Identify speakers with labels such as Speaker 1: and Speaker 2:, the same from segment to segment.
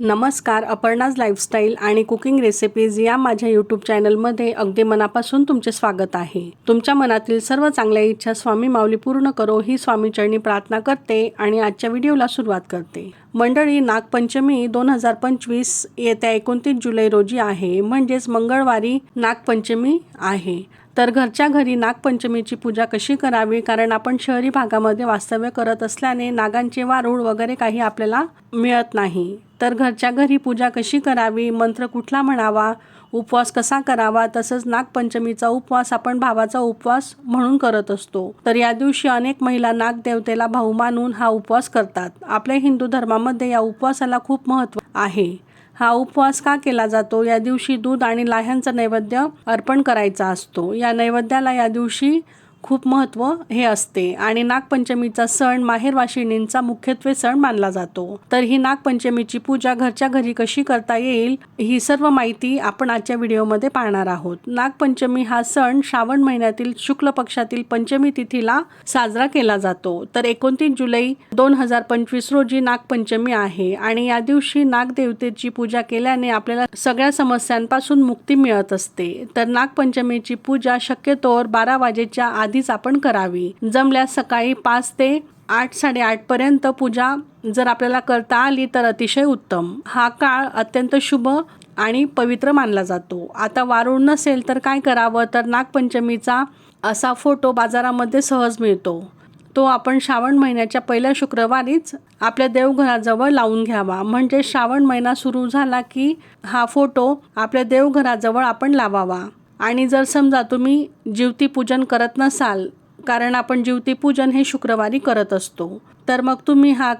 Speaker 1: नमस्कार अपर्णाज लाईफस्टाईल आणि cooking recipes या माझ्या यूट्यूब चॅनलमध्ये अगदी मनापासून तुमचे स्वागत आहे. तुमच्या मनातील सर्व चांगल्या इच्छा स्वामी माऊली पूर्ण करो ही स्वामीचरणी प्रार्थना करते आणि आजच्या व्हिडिओला सुरुवात करते. मंडळी नागपंचमी दोन हजार पंचवीस येत्या एकोणतीस जुलै रोजी आहे. म्हणजेच मंगळवारी नागपंचमी आहे. तर घरच्या घरी नागपंचमीची पूजा कशी करावी? कारण आपण शहरी भागामध्ये वास्तव्य करत असल्याने नागांचे वारूळ वगैरे काही आपल्याला मिळत नाही. तर घरच्या घरी पूजा कशी करावी? मंत्र कुठला म्हणावा? उपवास कसा करावा? तसंच नागपंचमीचा उपवास आपण भावाचा उपवास म्हणून करत असतो. तर या दिवशी अनेक महिला नागदेवतेला भाऊ मानून हा उपवास करतात. आपल्या हिंदू धर्मामध्ये या उपवासाला खूप महत्त्व आहे. हा उपवास का केला जातो? या दिवशी दूध आणि लाह्यांचा नैवेद्य अर्पण करायचा असतो. या नैवेद्याला या दिवशी खूप महत्त्व हे असते. आणि नागपंचमीचा सण माहेरवाशिणींचा मुख्यत्वे सण मानला जातो. तर ही नागपंचमीची पूजा घरच्या घरी कशी करता येईल ही सर्व माहिती आपण आजच्या व्हिडिओमध्ये पाहणार आहोत. नागपंचमी हा सण श्रावण महिन्यातील शुक्ल पक्षातील पंचमी तिथीला साजरा केला जातो. तर एकोणतीस जुलै दोन हजार पंचवीस रोजी नागपंचमी आहे आणि या दिवशी नागदेवतेची पूजा केल्याने आपल्याला सगळ्या समस्यांपासून मुक्ती मिळत असते. तर नागपंचमीची पूजा शक्यतोवर बारा वाजेच्या आधी आधीच आपण करावी. जमल्यास सकाळी पाच ते आठ साडेआठ पर्यंत पूजा जर आपल्याला करता आली तर अतिशय उत्तम. हा काळ अत्यंत शुभ आणि पवित्र मानला जातो. आता वारूळ नसेल तर काय करावं? तर नागपंचमीचा असा फोटो बाजारामध्ये सहज मिळतो. तो आपण श्रावण महिन्याच्या पहिल्या शुक्रवारीच आपल्या देवघराजवळ लावून घ्यावा. म्हणजे श्रावण महिना सुरू झाला की हा फोटो आपल्या देवघराजवळ आपण लावावा. आणि जर समजा तुम्ही जीवती पूजन करत नसाल कारण आपण जीवती पूजन हे शुक्रवारी करत असतो तर मग तुम्ही हा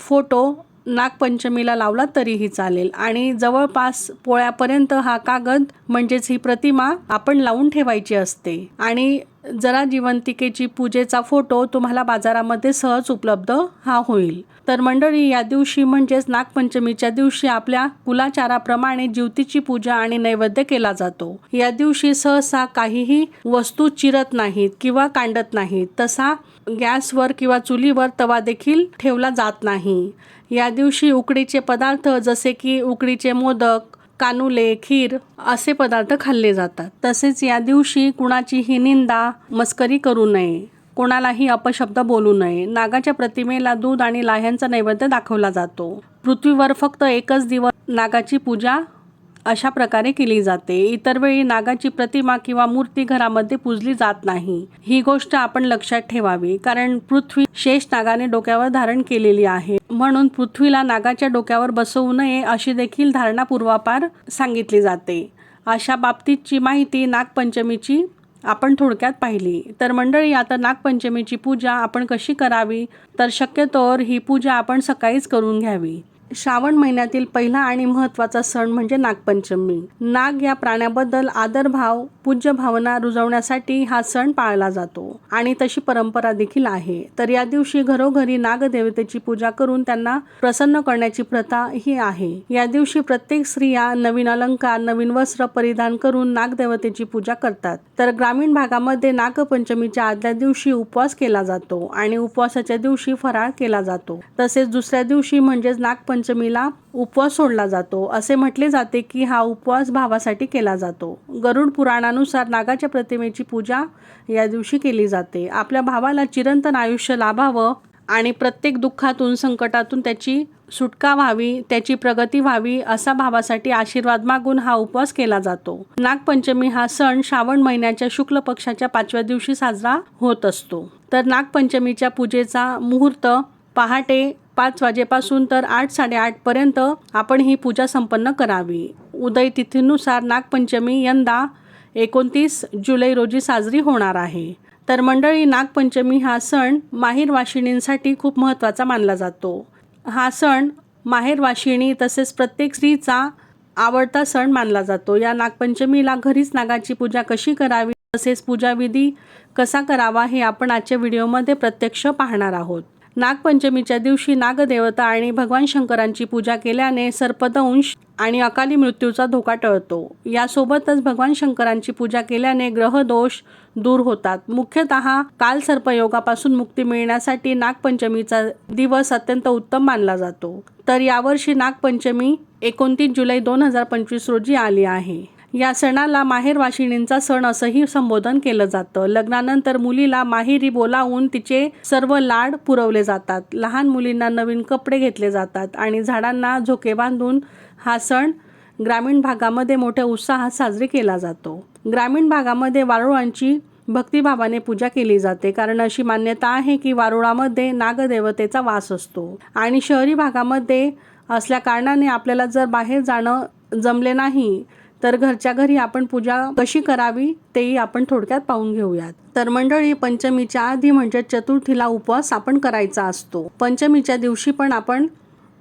Speaker 1: फोटो नागपंचमीला लावला तरीही चालेल. आणि जवळपास पोळ्यापर्यंत हा कागद म्हणजेच ही प्रतिमा आपण लावून ठेवायची असते. आणि जरा जिवंतिकेची पूजेचा फोटो तुम्हाला बाजारामध्ये सहज उपलब्ध हा होईल. तर मंडळी या दिवशी म्हणजेच नागपंचमीच्या दिवशी आपल्या कुलाचाराप्रमाणे ज्योतीची पूजा आणि नैवेद्य केला जातो. या दिवशी सहसा काहीही वस्तू चिरत नाहीत किंवा कांडत नाहीत तसा गॅसवर किंवा चुलीवर तवा देखील ठेवला जात नाही. या दिवशी उकडीचे पदार्थ जसे की उकडीचे मोदक कानुले खीर असे पदार्थ खाल्ले जातात. तसेच या दिवशी कुणाचीही निंदा मस्करी करू नये. कोणालाही अपशब्द बोलू नये. नागाच्या प्रतिमेला दूध आणि लाह्यांचा नैवेद्य दाखवला जातो. पृथ्वीवर फक्त एकच दिवस नागाची पूजा अशा प्रकारे केली जाते. इतर वेळी नागाची प्रतिमा किंवा मूर्ती घरामध्ये पूजली जात नाही. ही गोष्ट आपण लक्षात ठेवावी कारण पृथ्वी शेष नागाने डोक्यावर धारण केलेली आहे. म्हणून पृथ्वीला नागाच्या डोक्यावर बसवू नये अशी देखील धारणा पूर्वापार सांगितली जाते. अशा बाबतीतची माहिती नागपंचमीची आपण थोडक्यात पाहिली. तर मंडळी आता नागपंचमीची पूजा आपण कशी करावी? तर शक्यतोवर ही पूजा आपण सकाळीच करून घ्यावी. श्रावण महिन्यातील पहिला आणि महत्त्वाचा सण म्हणजे नागपंचमी. नाग या प्राण्याबद्दल आदरभाव पूज्य भावना रुजवण्यासाठी हा सण पाळला जातो. आणि तशी परंपरा देखील आहे. तर या दिवशी घरोघरी नागदेवतेची पूजा करून त्यांना प्रसन्न करण्याची प्रथा ही आहे. या दिवशी प्रत्येक स्त्रिया नवीन अलंकार नवीन वस्त्र परिधान करून नागदेवतेची पूजा करतात. तर ग्रामीण भागामध्ये नागपंचमीच्या आदल्या दिवशी उपवास केला जातो आणि उपवासाच्या दिवशी फराळ केला जातो. तसेच दुसऱ्या दिवशी म्हणजेच नागपंचमी पंचमीला उपवास सोडला जातो. असे म्हटले जाते की हा उपवास भावासाठी केला जातो. गरुड पुराणानुसार नागाच्या प्रतिमेची पूजा या दिवशी केली जाते. आपल्या भावाला चिरंतन आयुष्य लाभावं आणि प्रत्येक दुःखातून संकटातून त्याची सुटका व्हावी त्याची प्रगती व्हावी असा भावासाठी आशीर्वाद मागून हा उपवास केला जातो. नागपंचमी हा सण श्रावण महिन्याच्या शुक्ल पक्षाच्या पाचव्या दिवशी साजरा होत असतो. तर नागपंचमीच्या पूजेचा मुहूर्त पहाटे पाच वाजेपासून तर आठ साडेआठपर्यंत आपण ही पूजा संपन्न करावी. उदय तिथीनुसार नागपंचमी यंदा एकोणतीस जुलै रोजी साजरी होणार आहे. तर मंडळी नागपंचमी हा सण माहेरवाशिणींसाठी खूप महत्त्वाचा मानला जातो. हा सण माहेरवाशिणी तसेच प्रत्येक स्त्रीचा आवडता सण मानला जातो. या नागपंचमीला घरीच नागाची पूजा कशी करावी तसेच पूजाविधी कसा करावा हे आपण आजच्या व्हिडिओमध्ये प्रत्यक्ष पाहणार आहोत. नागपंचमीच्या दिवशी नागदेवता आणि भगवान शंकरांची पूजा केल्याने सर्पदंश आणि अकाली मृत्यूचा धोका टळतो. यासोबतच भगवान शंकरांची पूजा केल्याने ग्रहदोष दूर होतात. मुख्यतः काल सर्पयोगापासून मुक्ती मिळण्यासाठी नागपंचमीचा दिवस अत्यंत उत्तम मानला जातो. तर यावर्षी नागपंचमी एकोणतीस जुलै दोन हजार पंचवीस रोजी आली आहे. या सणाला माहेर वाशिणींचा सण असंही संबोधन केलं जातं. लग्नानंतर मुलीला माहेरी बोलावून तिचे सर्व लाड पुरवले जातात. लहान मुलींना नवीन कपडे घेतले जातात आणि झाडांना झोके बांधून हा सण ग्रामीण भागामध्ये मोठ्या उत्साहात साजरी केला जातो. ग्रामीण भागामध्ये वारुळांची भक्तिभावाने पूजा केली जाते कारण अशी मान्यता आहे की वारुळामध्ये नागदेवतेचा वास असतो. आणि शहरी भागामध्ये असल्या कारणाने आपल्याला जर बाहेर जाणं जमले नाही तर घरच्या घरी आपण पूजा कशी करावी तेही आपण थोडक्यात पाहून घेऊयात. तर मंडळी पंचमीच्या आधी म्हणजे चतुर्थीला उपवास आपण करायचा असतो. पंचमीच्या दिवशी पण आपण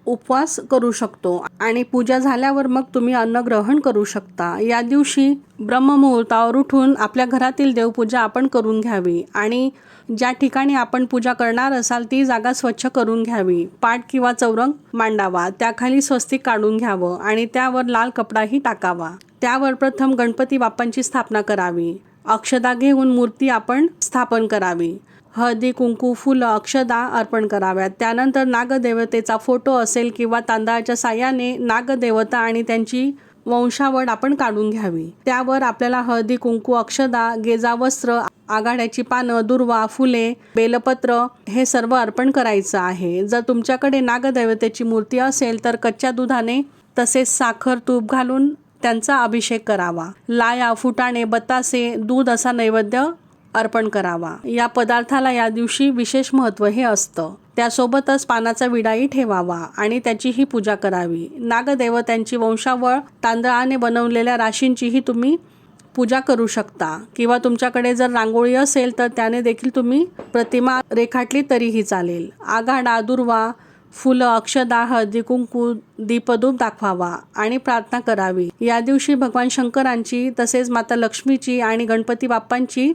Speaker 1: उपवास करू शकतो आणि पूजा झाल्यावर मग तुम्ही अन्न ग्रहण करू शकता. या दिवशी ब्रह्ममुहूर्तावर उठून आपल्या घरातील देवपूजा आपण करून घ्यावी आणि ज्या ठिकाणी आपण पूजा करणार असाल ती जागा स्वच्छ करून घ्यावी. पाट किंवा चौरंग मांडावा त्याखाली स्वस्तिक काढून घ्यावं आणि त्यावर लाल कपडाही टाकावा. त्यावर प्रथम गणपती बाप्पांची स्थापना करावी. अक्षदा घेऊन मूर्ती आपण स्थापन करावी. हळदी कुंकू फुलं अक्षदा अर्पण कराव्यात. त्यानंतर नागदेवतेचा फोटो असेल किंवा तांदळाच्या साह्याने नागदेवता आणि त्यांची वंशावळ आपण काढून घ्यावी. त्यावर आपल्याला हळदी कुंकू अक्षदा गेजा वस्त्र आघाड्याची पानं दुर्वा फुले बेलपत्र हे सर्व अर्पण करायचं आहे. जर तुमच्याकडे नागदैवतेची मूर्ती असेल तर कच्च्या दुधाने तसेच साखर तूप घालून त्यांचा अभिषेक करावा. लाया फुटाणे बतासे दूध असा नैवेद्य अर्पण करावा. या पदार्थाला या दिवशी विशेष महत्त्व हे असतं. त्यासोबतच पानाचा विडाही ठेवावा आणि त्याचीही पूजा करावी. नागदेवतांची वंशावळ तांदळाने बनवलेल्या राशींचीही तुम्ही पूजा करू शकता. किंवा तुमच्याकडे जर रांगोळी असेल तर त्याने देखील तुम्ही प्रतिमा रेखाटली तरीही चालेल. आघाडा दुर्वा फुलं अक्षदा हळदी कुंकू दीपधूप दाखवावा आणि प्रार्थना करावी. या दिवशी भगवान शंकरांची तसेच माता लक्ष्मीची आणि गणपती बाप्पांची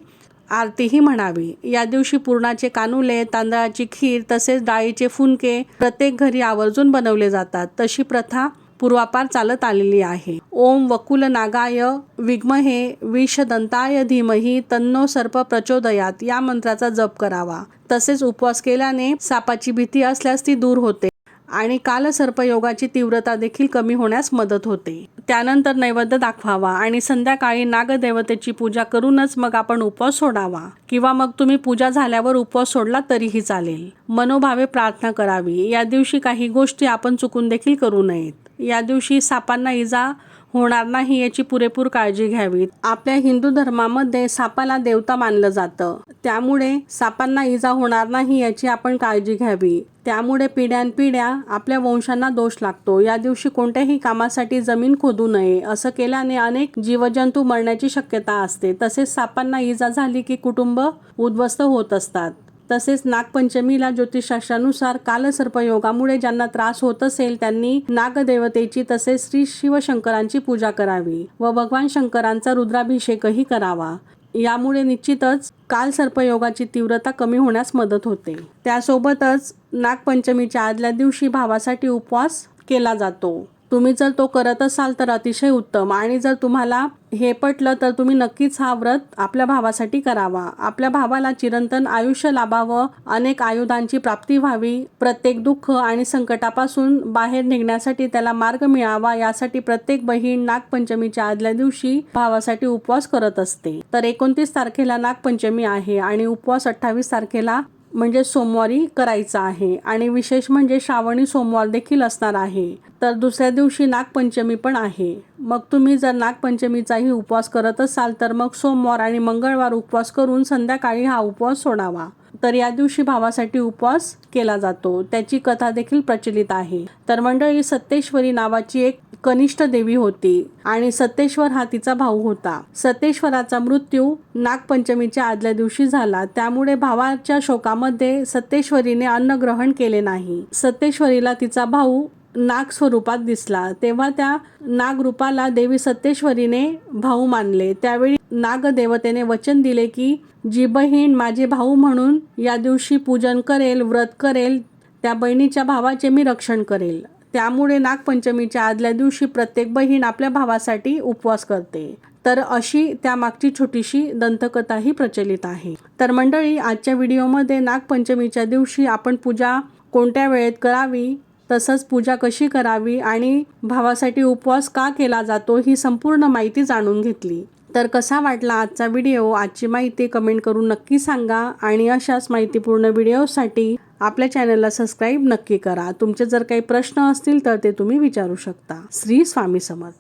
Speaker 1: आरतीही म्हणावी. या दिवशी पुरणाचे कानुले तांदळाची खीर तसेच डाळीचे फुनके प्रत्येक घरी आवर्जून बनवले जातात. तशी प्रथा पूर्वापार चालत आलेली आहे. ओम वकुल नागाय विग्महे विषदंताय धीमही तन्नो सर्प प्रचोदयात या मंत्राचा जप करावा. तसेच उपवास केल्याने सापाची भीती असल्यास ती दूर होते. आणि कालसर्पयोगाची तीव्रता देखील कमी होण्यास मदत होते. त्यानंतर नैवेद्य दाखवावा आणि संध्याकाळी नागदेवतेची पूजा करूनच मग आपण उपवास सोडावा. किंवा मग तुम्ही पूजा झाल्यावर उपवास सोडला तरीही चालेल. मनोभावे प्रार्थना करावी. या दिवशी काही गोष्टी आपण चुकून देखील करू नयेत. या दिवशी सापांना इजा होणार नाही याची पुरेपूर काळजी घ्यावी. आपल्या हिंदू धर्मामध्ये सापाला देवता मानलं जातं. त्यामुळे सापांना इजा होणार नाही याची आपण काळजी घ्यावी. त्यामुळे पिढ्यानपिढ्या आपल्या वंशांना दोष लागतो. या दिवशी कोणत्याही कामासाठी जमीन खोदू नये असं केल्याने अनेक जीवजंतू मरण्याची शक्यता असते. तसेच सापांना इजा झाली की कुटुंब उद्ध्वस्त होत असतात. तसेच नागपंचमीला ज्योतिषशास्त्रानुसार कालसर्पयोगामुळे ज्यांना त्रास होत असेल त्यांनी नागदेवतेची तसेच श्री शिवशंकरांची पूजा करावी व भगवान शंकरांचा रुद्राभिषेकही करावा. यामुळे निश्चितच काल सर्पयोगाची तीव्रता कमी होण्यास मदत होते. त्यासोबतच नागपंचमीच्या आदल्या दिवशी भावासाठी उपवास केला जातो. तुम्ही जर तो करत असाल तर अतिशय उत्तम. आणि जर तुम्हाला हे पटलं तर तुम्ही नक्कीच हा व्रत आपल्या भावासाठी करावा. आपल्या भावाला चिरंतन आयुष्य लाभावं अनेक आयुधांची प्राप्ती व्हावी प्रत्येक दुःख आणि संकटापासून बाहेर निघण्यासाठी त्याला मार्ग मिळावा यासाठी प्रत्येक बहीण नागपंचमीच्या आदल्या दिवशी भावासाठी उपवास करत असते. तर एकोणतीस तारखेला नागपंचमी आहे आणि उपवास अठ्ठावीस तारखेला म्हणजे सोमवारी करायचा आहे. आणि विशेष म्हणजे श्रावणी सोमवार देखील असणार आहे. तर दुसऱ्या दिवशी नागपंचमी पण आहे. मग तुम्ही जर नागपंचमीचाही उपवास करत असाल तर मग सोमवार आणि मंगळवार उपवास करून संध्याकाळी हा उपवास सोडावा. तर या दिवशी भावासाठी उपवास केला जातो. त्याची कथा देखील प्रचलित आहे. तर मंडळी सत्तेश्वरी नावाची एक कनिष्ठ देवी होती आणि सत्तेश्वर हा तिचा भाऊ होता. सत्तेश्वराचा मृत्यू नागपंचमीच्या आदल्या दिवशी झाला. त्यामुळे भावाच्या शोकामध्ये सत्तेश्वरीने अन्न ग्रहण केले नाही. सत्तेश्वरीला तिचा भाऊ नाग स्वरूपात दिसला. तेव्हा त्या नागरूपाला देवी सत्तेश्वरीने भाऊ मानले. त्यावेळी नागदेवतेने वचन दिले की जी बहीण माझे भाऊ म्हणून या दिवशी पूजन करेल व्रत करेल त्या बहिणीच्या भावाचे मी रक्षण करेल. त्यामुळे नागपंचमीच्या आदल्या दिवशी प्रत्येक बहीण आपल्या भावासाठी उपवास करते. तर अशी त्यामागची छोटीशी दंतकथाही प्रचलित आहे. तर मंडळी आजच्या व्हिडिओमध्ये नागपंचमीच्या दिवशी आपण पूजा कोणत्या वेळेत करावी तसंच पूजा कशी करावी आणि भावासाठी उपवास का केला जातो ही संपूर्ण माहिती जाणून घेतली. तर कसा वाटला आजचा व्हिडिओ? आजची माहिती कमेंट करून नक्की सांगा आणि अशाच माहितीपूर्ण व्हिडिओसाठी आपल्या चॅनलला सबस्क्राईब नक्की करा. तुमचे जर काही प्रश्न असतील तर ते तुम्ही विचारू शकता. श्री स्वामी समर्थ.